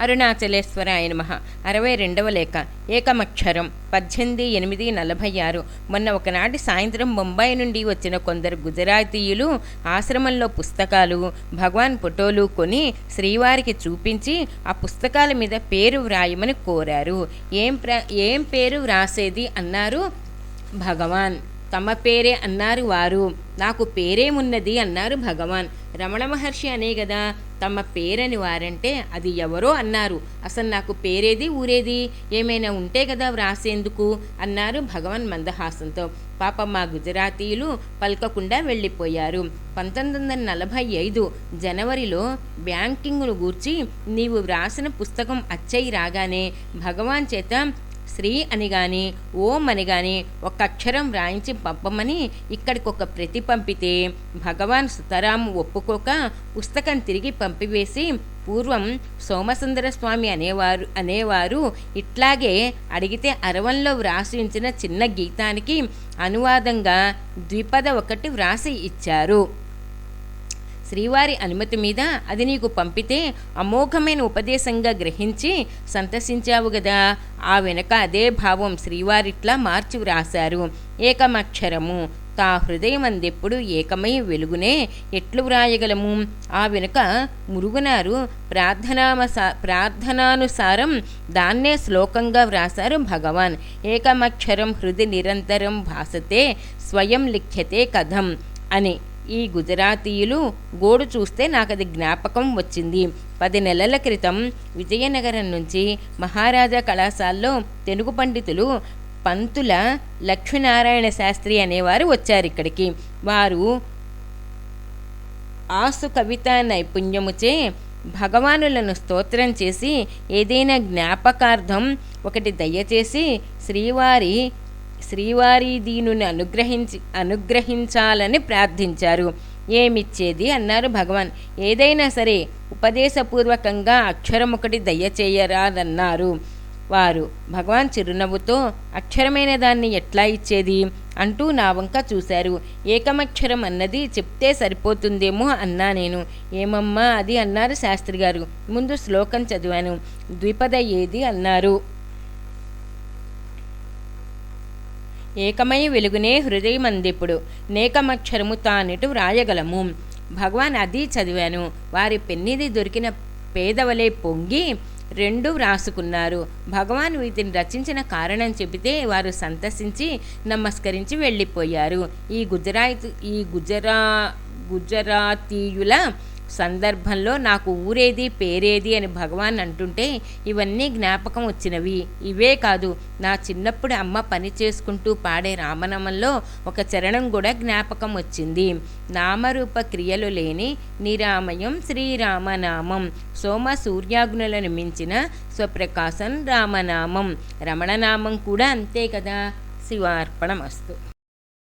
అరుణాచలేశ్వరాయ నమ. అరవై రెండవ లేఖ. ఏకమక్షరం. పద్దెనిమిది ఎనిమిది నలభై ఆరు. మొన్న ఒకనాటి సాయంత్రం ముంబై నుండి వచ్చిన కొందరు గుజరాతీయులు ఆశ్రమంలో పుస్తకాలు భగవాన్ ఫోటోలు కొని శ్రీవారికి చూపించి ఆ పుస్తకాల మీద పేరు వ్రాయమని కోరారు. ఏం ఏం పేరు వ్రాసేది? అన్నారు భగవాన్. తమ పేరే అన్నారు వారు. నాకు పేరేమున్నది అన్నారు భగవాన్. రమణ మహర్షి అనే కదా తమ పేరని వారంటే అది ఎవరో అన్నారు. అసలు నాకు పేరేది ఊరేది? ఏమైనా ఉంటే కదా వ్రాసేందుకు? అన్నారు భగవాన్ మందహాసంతో. పాప మా గుజరాతీయులు పలకకుండా వెళ్ళిపోయారు. పంతొమ్మిది వందల నలభై ఐదు జనవరిలో బ్యాంకింగ్ను గూర్చి నీవు వ్రాసిన పుస్తకం అచ్చయి రాగానే భగవాన్ చేత శ్రీ అని కానీ ఓం అని కానీ ఒక అక్షరం వ్రాయించి పంపమని ఇక్కడికి ఒక ప్రతి పంపితే భగవాన్ సుతరాం ఒప్పుకోక పుస్తకం తిరిగి పంపివేసి పూర్వం సోమసుందర స్వామి అనేవారు అనేవారు ఇట్లాగే అడిగితే అరవంలో వ్రాసి ఉంచిన చిన్న గీతానికి అనువాదంగా ద్విపద ఒకటి వ్రాసి ఇచ్చారు. శ్రీవారి అనుమతి మీద అది నీకు పంపితే అమోఘమైన ఉపదేశంగా గ్రహించి సంతసించావు గదా. ఆ వెనక అదే భావం శ్రీవారిట్లా మార్చి వ్రాశారు. ఏకమక్షరము. తా హృదయం అందెప్పుడు ఏకమై వెలుగునే ఎట్లు వ్రాయగలము? ఆ వెనుక మురుగునారు ప్రార్థనామసా ప్రార్థనానుసారం దాన్నే శ్లోకంగా వ్రాశారు భగవాన్. ఏకమక్షరం హృది నిరంతరం భాసతే స్వయం లిఖ్యతే కథం అని. ఈ గుజరాతీయులు గోడు చూస్తే నాకు అది జ్ఞాపకం వచ్చింది. పది నెలల క్రితం విజయనగరం నుంచి మహారాజా కళాశాలలో తెలుగు పండితులు పంతుల లక్ష్మీనారాయణ శాస్త్రి అనేవారు వచ్చారు ఇక్కడికి. వారు ఆసు కవిత నైపుణ్యముచే భగవానులను స్తోత్రం చేసి ఏదైనా జ్ఞాపకార్థం ఒకటి దయచేసి శ్రీవారి శ్రీవారి దీనుని అనుగ్రహించి అనుగ్రహించాలని ప్రార్థించారు. ఏమిచ్చేది? అన్నారు భగవాన్. ఏదైనా సరే ఉపదేశపూర్వకంగా అక్షరం ఒకటి దయచేయరాదన్నారు. వారు భగవాన్ చిరునవ్వుతో అక్షరమైన దాన్ని ఎట్లా ఇచ్చేది? అంటూ నా వంక చూశారు. ఏకమక్షరం అన్నది చెప్తే సరిపోతుందేమో అన్నా నేను. ఏమమ్మా అది? అన్నారు శాస్త్రి గారు ముందు శ్లోకం చదివాను. ద్విపద ఏది? అన్నారు. ఏకమై వెలుగునే హృదయమందిప్పుడు నేకమక్షరము తానిటు వ్రాయగలము. భగవాన్ అది చదివాను. వారి పెన్నిది దొరికిన పేదవలే పొంగి రెండు వ్రాసుకున్నారు. భగవాన్ వీటిని రచించిన కారణం చెబితే వారు సంతసించి నమస్కరించి వెళ్ళిపోయారు. ఈ గుజరాత్ ఈ గుజరా గుజరాతీయుల సందర్భంలో నాకు ఊరేది పేరేది అని భగవాన్ అంటుంటే ఇవన్నీ జ్ఞాపకం వచ్చినవి. ఇవే కాదు నా చిన్నప్పుడు అమ్మ పని చేసుకుంటూ పాడే రామనామంలో ఒక చరణం కూడా జ్ఞాపకం వచ్చింది. నామరూప క్రియలు లేని నిరామయం శ్రీరామనామం. సోమ సూర్యాగ్నులను మించిన స్వప్రకాశం రామనామం. రమణనామం కూడా అంతే కదా. శివార్పణమస్తు.